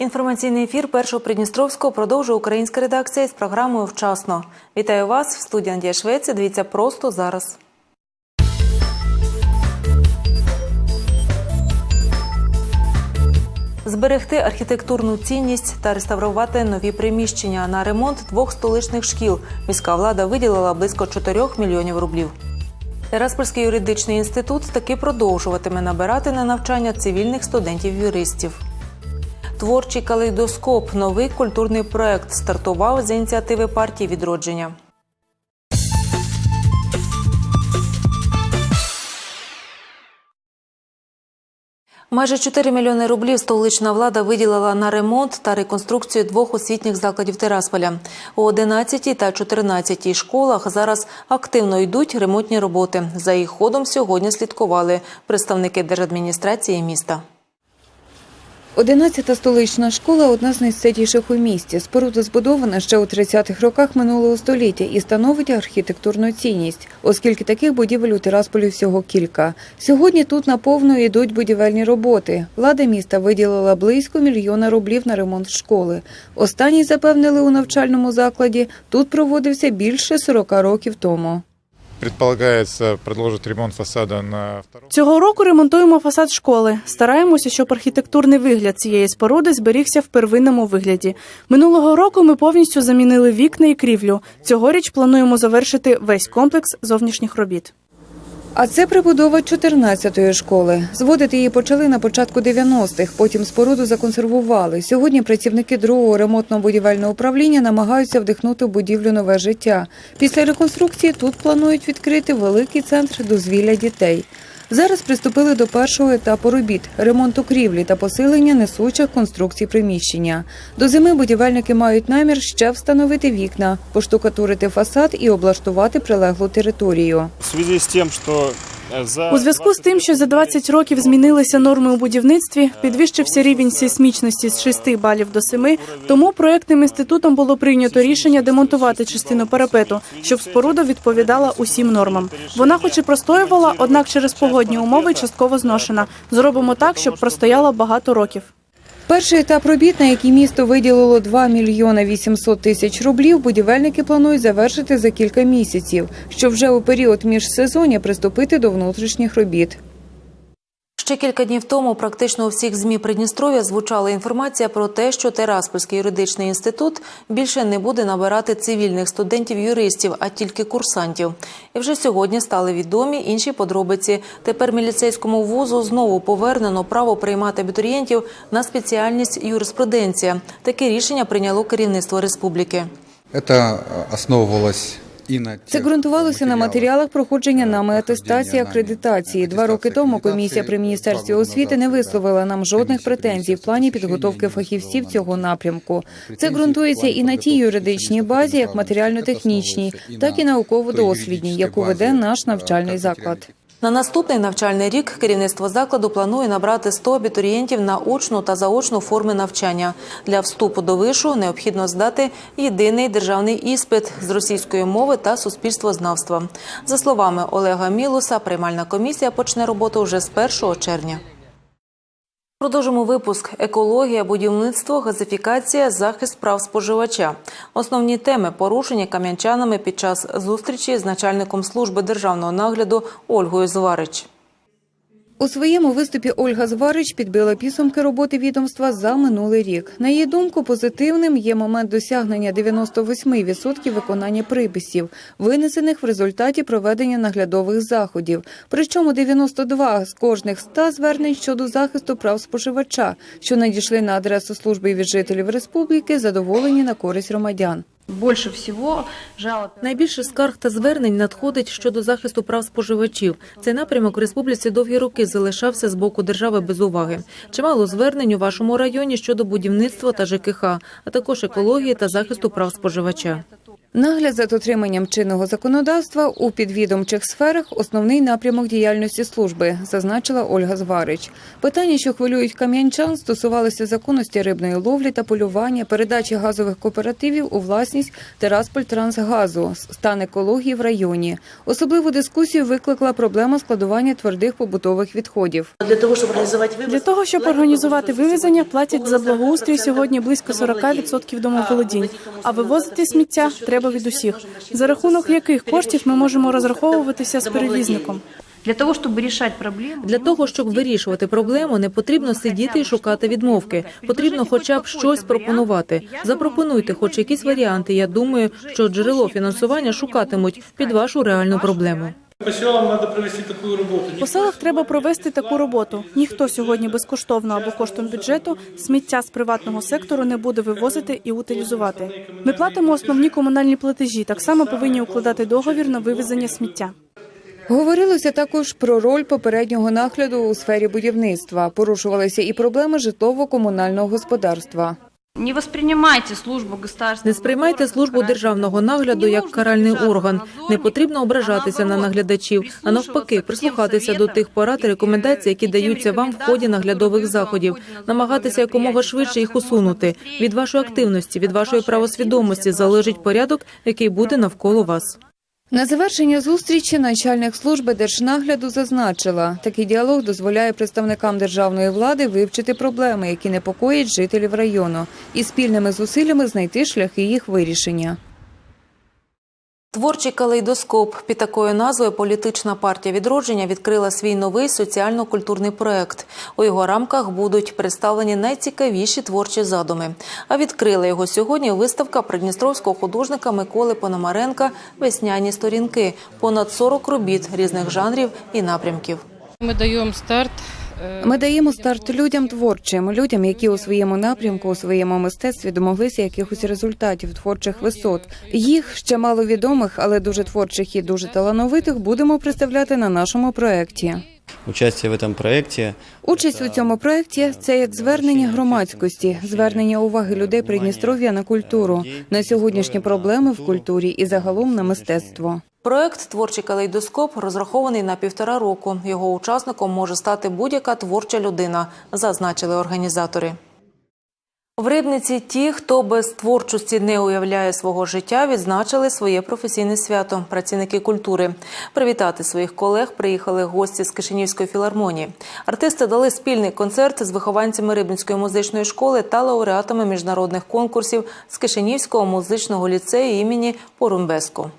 Інформаційний ефір першого Придністровського продовжує українська редакція з програмою Вчасно. Вітаю вас в студії Надія Швеція. Дивіться просто зараз. Зберегти архітектурну цінність та реставрувати нові приміщення на ремонт двох столичних шкіл. Міська влада виділила близько 4 мільйонів рублів. Тераспольський юридичний інститут таки продовжуватиме набирати на навчання цивільних студентів-юристів. Творчий калейдоскоп новий культурний проект стартував з ініціативи партії відродження. Майже 4 мільйони рублів столична влада виділила на ремонт та реконструкцію двох освітніх закладів Тирасполя. У 11 та 14 школах зараз активно йдуть ремонтні роботи. За їх ходом сьогодні слідкували представники держадміністрації міста. Одинадцята столична школа одна з найстаріших у місті. Споруда збудована ще у 30-х роках минулого століття і становить архітектурну цінність, оскільки таких будівель у Тирасполі всього кілька. Сьогодні тут наповно йдуть будівельні роботи. Влада міста виділила близько мільйона рублів на ремонт школи. Останній запевнили у навчальному закладі. Тут проводився більше 40 років тому. Предполагается продовжити ремонт фасада на. Цього року ремонтуємо фасад школи. Стараємося, щоб архітектурний вигляд цієї споруди зберігся в первинному вигляді. Минулого року ми повністю замінили вікна і крівлю. Цьогоріч плануємо завершити весь комплекс зовнішніх робіт. А це прибудова 14-ї школи. Зводити її почали на початку 90-х, потім споруду законсервували. Сьогодні працівники другого ремонтно-будівельного управління намагаються вдихнути в будівлю нове життя. Після реконструкції тут планують відкрити великий центр дозвілля дітей. Зараз приступили до першого етапу робіт – ремонту крівлі та посилення несучих конструкцій приміщення. До зими будівельники мають намір ще встановити вікна, поштукатурити фасад і облаштувати прилеглу територію. В зв'язку з тим, за У зв'язку з тим, що за 20 років змінилися норми у будівництві, підвищився рівень сейсмічності з 6 балів до 7, тому проектним інститутом було прийнято рішення демонтувати частину парапету, щоб споруда відповідала усім нормам. Вона, хоч і простоювала, однак через погодні умови частково зношена. Зробимо так, щоб простояла багато років. Перший етап робіт, на який місто виділило 2 мільйони 800 тисяч рублів, будівельники планують завершити за кілька місяців, щоб вже у період міжсезоння приступити до внутрішніх робіт. Ще кілька днів тому практично у всіх змі Придністров'я звучала інформація про те, що Тераспольський юридичний інститут більше не буде набирати цивільних студентів-юристів, а тільки курсантів. І вже сьогодні стали відомі інші подробиці. Тепер міліцейському вузу знову повернено право приймати абітурієнтів на спеціальність юриспруденція. Таке рішення прийняло керівництво республіки. Это э, основывалось і на Це ґрунтувалося на матеріалах проходження нами Е, атестації акредитації. Два роки тому комісія при міністерстві освіти не висловила нам жодних претензій в плані підготовки фахівців цього напрямку. Це ґрунтується і на тій юридичній базі, як матеріально-технічній, так і науково-дослідній, яку веде наш навчальний заклад. На наступний навчальний рік керівництво закладу планує набрати 100 абітурієнтів на очну та заочну форми навчання. Для вступу до вишу необхідно здати єдиний державний іспит з російської мови та суспільствознавства. За словами Олега Мілуса, приймальна комісія почне роботу вже з 1 червня. Продовжимо випуск: екологія, будівництво, газифікація, захист прав споживача. Основні теми порушення кам'янчанами під час зустрічі з начальником служби державного нагляду Ольгою Зварич. У своєму виступі Ольга Зварич підбила підсумки роботи відомства за минулий рік. На її думку, позитивним є момент досягнення 98% виконання приписів, винесених в результаті проведення наглядових заходів. Причому 92 з кожних 100 звернень щодо захисту прав споживача, що надійшли на адресу служби від жителів республіки, задоволені на користь громадян. Больше всього жалоб Найбільше скарг та звернень надходить щодо захисту прав споживачів. Цей напрямок республіці довгі роки залишався з боку держави без уваги. Чимало звернень у вашому районі щодо будівництва та ЖКХ, а також екології та захисту прав споживача. Нагляд за дотриманням чинного законодавства у підвідомчих сферах основний напрямок діяльності служби, зазначила Ольга Зварич. Питання, що хвилюють кам'янчан, стосувалися законності рибної ловлі та полювання, передачі газових кооперативів у власність Терасполь-Трансгазу, стан екології в районі. Особливу дискусію викликала проблема складування твердих побутових відходів. Для того, щоб організувати вивіз, Для того, щоб організувати вивезення, платять за благоустрій сьогодні близько 40% домоволодінь, а вивозити сміття треба від усіх. За рахунок яких коштів ми можемо розраховуватися з перевізником? Для того, щоб вирішати проблему, Для того, щоб вирішувати проблему, не потрібно сидіти і шукати відмовки. Потрібно хоча б щось пропонувати. Запропонуйте хоч якісь варіанти. Я думаю, що джерело фінансування шукатимуть під вашу реальну проблему. По селам надо провести такую работу. По селах треба провести таку роботу. Ніхто сьогодні безкоштовно або коштом бюджету сміття з приватного сектору не буде вивозити і утилізувати. Ми платимо основні комунальні платежі. Так само повинні укладати договір на вивезення сміття. Говорилося також про роль попереднього нагляду у сфері будівництва. Порушувалися і проблеми житлово-комунального господарства. Не воспринимайте службу государственного Не сприймайте службу державного нагляду як каральний орган. Не потрібно ображатися на наглядачів, а навпаки, прислухатися до тих порад і рекомендацій, які даються вам в ході наглядових заходів, намагатися якомога швидше їх усунути. Від вашої активності, від вашої правосвідомості залежить порядок, який буде навколо вас. На завершення зустрічі начальник служби держнагляду зазначила, такий діалог дозволяє представникам державної влади вивчити проблеми, які непокоїть жителів району, і спільними зусиллями знайти шляхи їх вирішення. Творчий калейдоскоп під такою назвою політична партія відродження відкрила свій новий соціально-культурний проект. У його рамках будуть представлені найцікавіші творчі задуми. А відкрила його сьогодні виставка придністровського художника Миколи Пономаренка Весняні сторінки. Понад 40 робіт різних жанрів і напрямків. Ми даємо старт. Ми даємо старт людям творчим, людям, які у своєму напрямку, у своєму мистецтві домоглися якихось результатів, творчих висот. Їх ще мало відомих, але дуже творчих і дуже талановитих будемо представляти на нашому проекті. Участие в этом проекте Участь у цьому проєкті – це як звернення громадськості, звернення уваги людей Придністров'я на культуру, на сьогоднішні проблеми в культурі і загалом на мистецтво. Проект Творчий калейдоскоп розрахований на півтора року. Його учасником може стати будь-яка творча людина, зазначили організатори. В Рибниці ті, хто без творчості не уявляє свого життя, відзначили своє професійне свято. Працівники культури привітати своїх колег приїхали гості з Кишинівської філармонії. Артисти дали спільний концерт з вихованцями Рибницької музичної школи та лауреатами міжнародних конкурсів з Кишинівського музичного ліцею імені Порумбеско.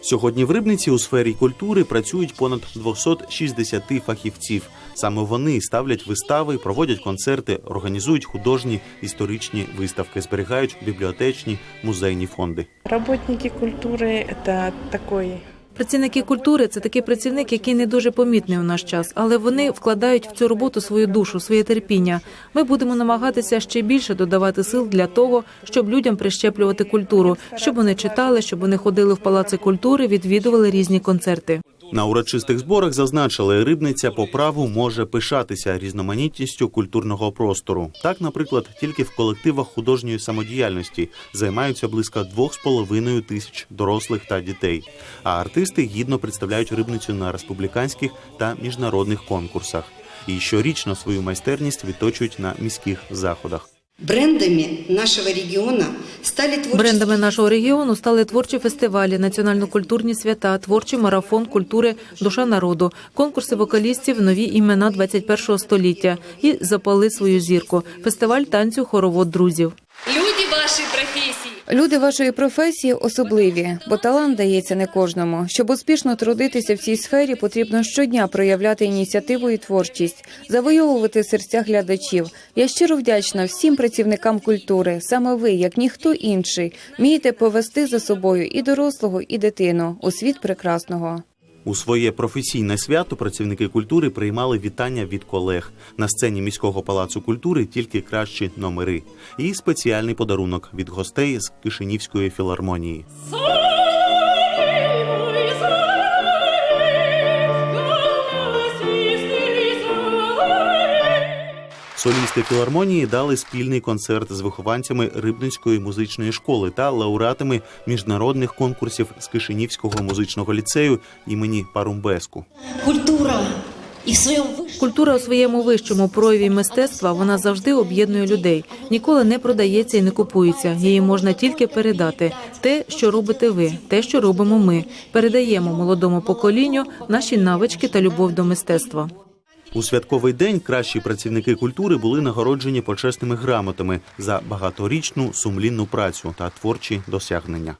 Сьогодні в Рибниці у сфері культури працюють понад 260 фахівців. Саме вони ставлять вистави, проводять концерти, організують художні історичні виставки, зберігають бібліотечні музейні фонди. Работники культури це такой Працівники культури це такий працівник, який не дуже помітний у наш час, але вони вкладають в цю роботу свою душу, своє терпіння. Ми будемо намагатися ще більше додавати сил для того, щоб людям прищеплювати культуру, щоб вони читали, щоб вони ходили в палаци культури, відвідували різні концерти. На урочистих зборах зазначили, рибниця по праву може пишатися різноманітністю культурного простору. Так, наприклад, тільки в колективах художньої самодіяльності займаються близько двох з половиною тисяч дорослих та дітей. А артисти гідно представляють рибницю на республіканських та міжнародних конкурсах. І щорічно свою майстерність відточують на міських заходах. Брендами нашего региона стали творчі... Брендами нашого регіону стали творчі фестивалі, національно-культурні свята, творчий марафон культури Душа народу, конкурси вокалістів Нові імена 21 століття і запали свою зірку. Фестиваль танцю хоровод друзів. Люди вашої профессии. Люди вашої професії особливі, бо талант дається не кожному. Щоб успішно трудитися в цій сфері, потрібно щодня проявляти ініціативу і творчість, завойовувати серця глядачів. Я щиро вдячна всім працівникам культури. Саме ви, як ніхто інший, вмієте повести за собою і дорослого, і дитину у світ прекрасного. У своє професійне свято працівники культури приймали вітання від колег на сцені міського палацу культури. Тільки кращі номери і спеціальний подарунок від гостей з Кишинівської філармонії. Солісти філармонії дали спільний концерт з вихованцями Рибницької музичної школи та лауреатами міжнародних конкурсів з Кишинівського музичного ліцею імені Парумбеску. Культура и в своем Культура у своєму вищому прояві мистецтва вона завжди об'єднує людей. Ніколи не продається і не купується. Її можна тільки передати. Те, що робите ви, те, що робимо ми. Передаємо молодому поколінню наші навички та любов до мистецтва. У святковий день кращі працівники культури були нагороджені почесними грамотами за багаторічну сумлінну працю та творчі досягнення.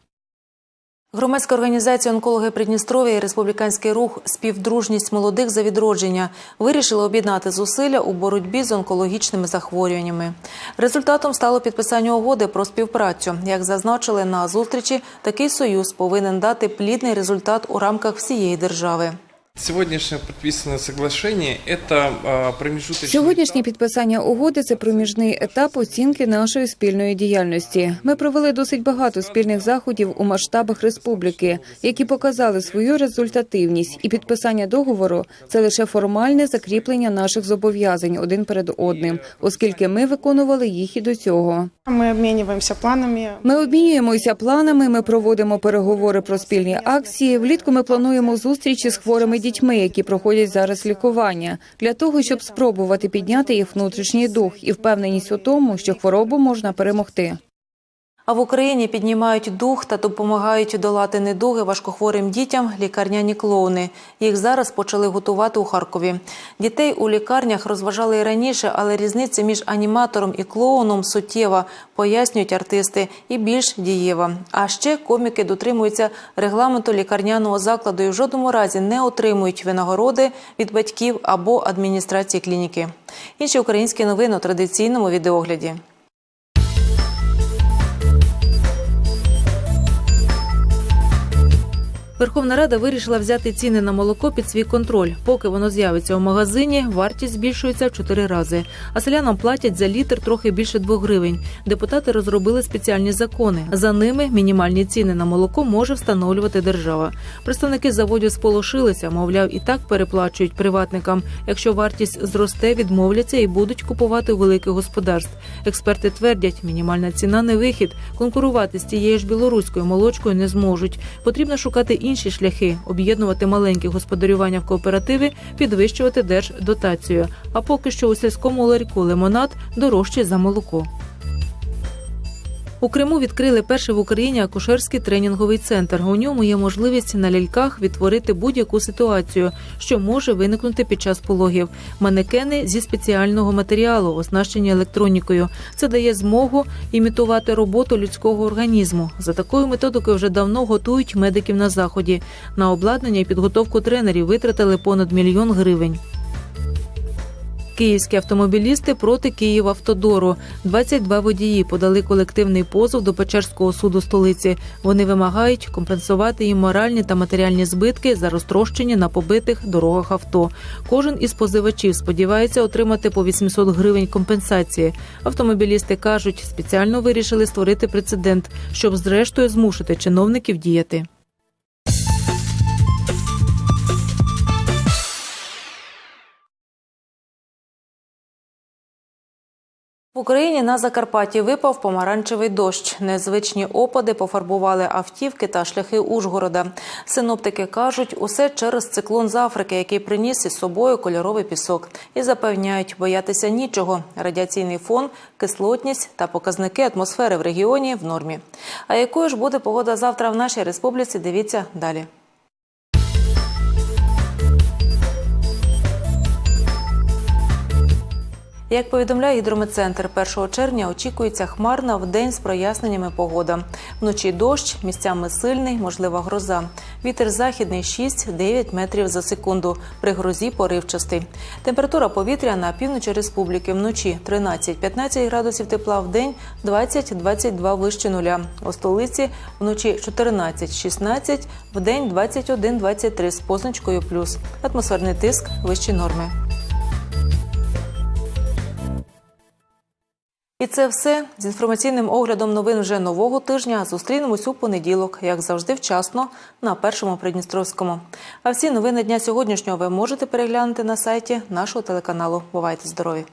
Громадська організація онкологи Придністров'я і республіканський рух Співдружність молодих за відродження вирішили об'єднати зусилля у боротьбі з онкологічними захворюваннями. Результатом стало підписання угоди про співпрацю. Як зазначили на зустрічі, такий союз повинен дати плідний результат у рамках всієї держави. Сегодняшнее подписанное соглашение – это а, промежуточный Сьогоднішнє этап. підписання угоди це проміжний етап оцінки нашої спільної діяльності. Ми провели досить багато спільних заходів у масштабах республіки, які показали свою результативність. І підписання договору це лише формальне закріплення наших зобов'язань один перед одним, оскільки ми виконували їх і до цього. Мы обмениваемся планами. Ми обмінюємося планами. Ми проводимо переговори про спільні акції. Влітку ми плануємо зустрічі з хворими дітьми, які проходять зараз лікування, для того, щоб спробувати підняти їх внутрішній дух і впевненість у тому, що хворобу можна перемогти. А в Україні піднімають дух та допомагають долати недуги важкохворим дітям лікарняні клоуни. Їх зараз почали готувати у Харкові. Дітей у лікарнях розважали і раніше, але різниця між аніматором і клоуном суттєва, пояснюють артисти, і більш дієва. А ще коміки дотримуються регламенту лікарняного закладу і в жодному разі не отримують винагороди від батьків або адміністрації клініки. Інші українські новини у традиційному відеогляді. Верховна Рада вирішила взяти ціни на молоко під свій контроль. Поки воно з'явиться у магазині, вартість збільшується в чотири рази. А селянам платять за літр трохи більше двох гривень. Депутати розробили спеціальні закони. За ними мінімальні ціни на молоко може встановлювати держава. Представники заводів сполошилися, мовляв, і так переплачують приватникам. Якщо вартість зросте, відмовляться і будуть купувати у великих господарств. Експерти твердять, мінімальна ціна не вихід. Конкурувати з тією ж білоруською молочкою не зможуть. Потрібно шукати інші шляхи, об'єднувати маленькі господарювання в кооперативи, підвищувати держдотацію. А поки що у сільському ларьку лимонад дорожчий за молоко. У Криму відкрили перший в Україні акушерський тренінговий центр. У ньому є можливість на ляльках відтворити будь-яку ситуацію, що може виникнути під час пологів. Манекени зі спеціального матеріалу, оснащені електронікою. Це дає змогу імітувати роботу людського організму. За такою методикою вже давно готують медиків на заході. На обладнання і підготовку тренерів витратили понад мільйон гривень. Київські автомобілісти проти Київавтодору. 22 водії подали колективний позов до Печерського суду столиці. Вони вимагають компенсувати їм моральні та матеріальні збитки за розтрощення на побитих дорогах авто. Кожен із позивачів сподівається отримати по 800 гривень компенсації. Автомобілісти кажуть, спеціально вирішили створити прецедент, щоб зрештою змусити чиновників діяти. В Україні на Закарпатті випав помаранчевий дощ. Незвичні опади пофарбували автівки та шляхи Ужгорода. Синоптики кажуть, усе через циклон з Африки, який приніс із собою кольоровий пісок. І запевняють, боятися нічого. Радіаційний фон, кислотність та показники атмосфери в регіоні в нормі. А якою ж буде погода завтра в нашій республіці? Дивіться далі. Як повідомляє гідрометцентр, 1 червня очікується хмарна в день з проясненнями погода. Вночі дощ, місцями сильний, можлива гроза. Вітер західний 6-9 метрів за секунду. При грозі поривчастий. Температура повітря на півночі республіки вночі 13-15 градусів тепла, в день 20-22 вище нуля. У столиці вночі 14-16, в день 21-23 з позначкою плюс. Атмосферний тиск вище норми. І це все з інформаційним оглядом новин вже нового тижня. Зустрінемось у понеділок, як завжди, вчасно на першому Придністровському. А всі новини дня сьогоднішнього ви можете переглянути на сайті нашого телеканалу. Бувайте здорові!